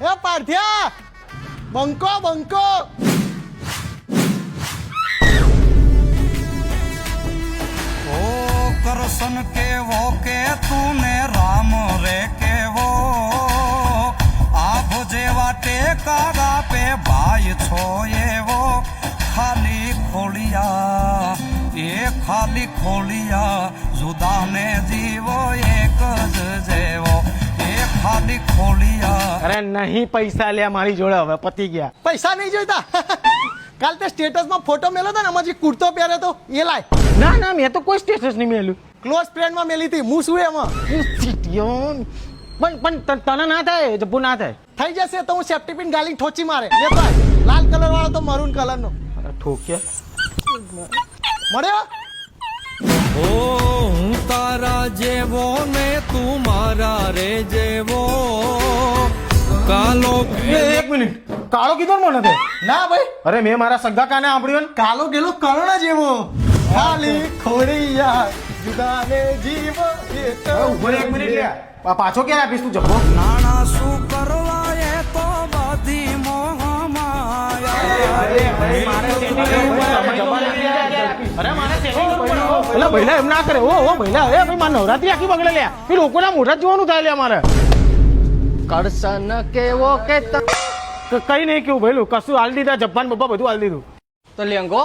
એ Parthia! બંકો બંકો! ઓ કરસન કેવો કે તુને રામ રે કેવો? આભો જેવા ટેકાડા પે ભાઈ છો એવો? ખાલી ખોલિયા એ ખાલી ખોળિયા જુદા ને જીવો, એક જ જેવો. એ ખાલી ખોલિયા અરે નહીં પૈસા લે મારી જોડે હવે પતી ગયા. પૈસા નહીં જોઈતા? કાલ તે સ્ટેટસમાં ફોટો મેલો તો ને એમાં જે કુર્તો પહેર્યો તો એ લાય. ના ના મેં તો કોઈ સ્ટેટસ નહીં મેલું ક્લોઝ ફ્રેન્ડમાં મેલી હતી હું શું એમાં? પણ પણ તને ના થાય જબ્બુ ના થાય. થઈ જશે તો હું સેફ્ટી પિન ગાલી ઠોચી મારે. લેતો ભાઈ લાલ કલર વાળો તો મરૂન કલર નો. અરે ઠોક્યા મળ્યો? ઓ હું તારા જેવો ને તું મારા રે જેવો. કાલો એક મિનિટ. કાળો કીધો ને મને તે. ના ભાઈ. અરે મેં મારા સગા કાને સાંભળ્યું ને. કાલો ગેલો કર્ણ જેવો. ખાલી ખોડિયા જુદાને જીવ એ તો ઊભો એક મિનિટ લે. આ પાછો ક્યારે આપીશ તું? જબ્બો નાણા શું કરવા એ તો બધી મોહમાયા એમ ના કરે. ઓ ઓ ભઈલા એ ભાઈ મારે નવરાત્રી આખી બગડે લે એ લોકોના મોઢા જ જોવાનું થાય લે મારે. કરશન કેવો કે ત- કઈ નહીં કેવું ભઈલું કશું હાલ દીધા જબ્બાન બબ્બા બધું હાલ દીધું. તો લેંગો